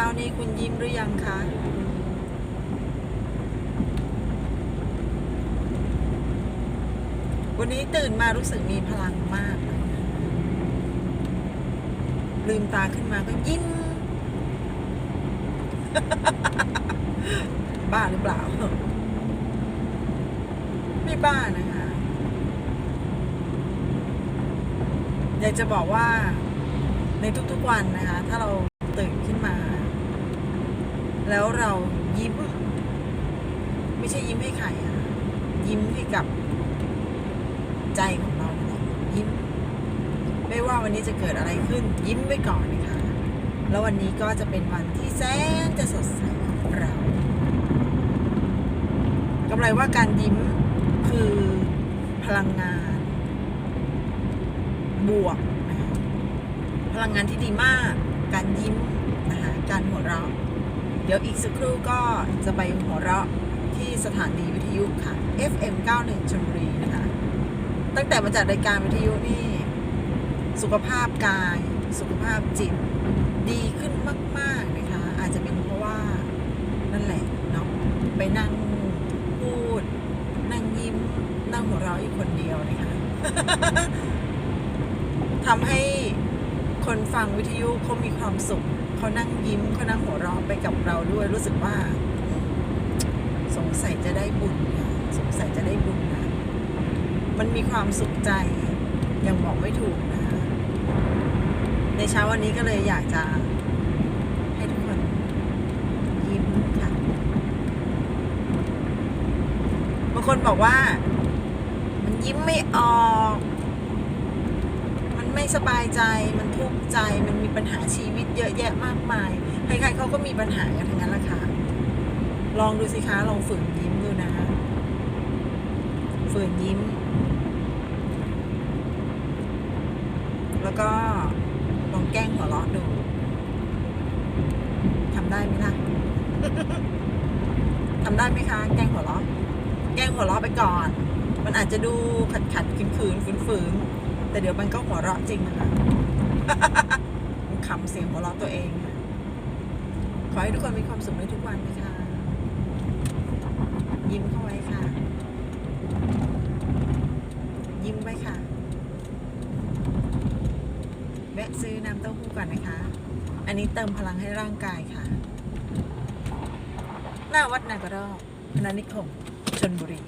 ช้านี้คุณยิ้มหรือยังคะวันนี้ตื่นมารู้สึกมีพลังมาก ลืมตาขึ้นมาก็ยิ้มบ้าหรือเปล่า ไม่บ้านะคะ อยากจะบอกว่าในทุกๆวันนะคะ ถ้าเรา แล้วเรายิ้ม ไม่ใช่ยิ้มให้ใครอะยิ้มให้กับใจของเราเลยยิ้ม ไม่ว่าวันนี้จะเกิดอะไรขึ้น ยิ้มไว้ก่อนนะคะ แล้ววันนี้ก็จะเป็นวันที่แสนจะสดใสของเรากำไรว่าการยิ้มคือพลังงาน บวกนะพลังงานที่ดีมาก การยิ้มนะคะการหัวเราะ เดี๋ยวอีกสักครู่ก็จะไปหัวเราะที่สถานีวิทยุค่ะ FM 91ชลบุรีนะคะ ตั้งแต่มาจัดรายการวิทยุนี่ สุขภาพกาย สุขภาพจิต ดีขึ้นมาก ๆ นะคะ อาจจะเป็นเพราะว่า นั่นแหละเนาะไปนั่งพูด นั่งยิ้ม นั่งหัวเราะอยู่คนเดียวนะคะทำให้ คนฟังวิทยุเขามีความสุขเขานั่งยิ้มเขานั่งหัวเราะไปกับเราด้วยรู้สึกว่า สงสัยจะได้บุญนะสงสัยจะได้บุญนะมันมีความสุขใจยังบอกไม่ถูกนะคะในเช้าวันนี้ก็เลยอยากจะให้ทุกคนยิ้มค่ะบางคนบอกว่า มันยิ้มไม่ออก ไม่สบายใจมันทุกข์ใจมันมีปัญหาชีวิตเยอะแยะมากมายใครๆเขาก็มีปัญหากันทั้งนั้นแหละค่ะลองดูสิคะลองฝืนยิ้มดูนะฝืนยิ้ม แล้วก็ลองแกล้งหัวเราะดูทำได้ไหมล่ะทำได้ไหมคะ แกล้งหัวเราะแกล้งหัวเราะไปก่อน มันอาจจะดูขัดขัดขืนขืนฝืนฝืน แต่เดี๋ยวมันก็หัวเราะจริงนะคะมันขำเสียงหัวเราะตัวเองค่ะขอให้ทุกคนมีความสุขในทุกวันนะคะ ยิ้มเข้าไว้ค่ะ ยิ้มไว้ค่ะ แวะซื้อน้ำเต้าหู้ก่อนนะคะ อันนี้เติมพลังให้ร่างกายค่ะ หน้าวัดนากระรอกพนานิคมชนบุรี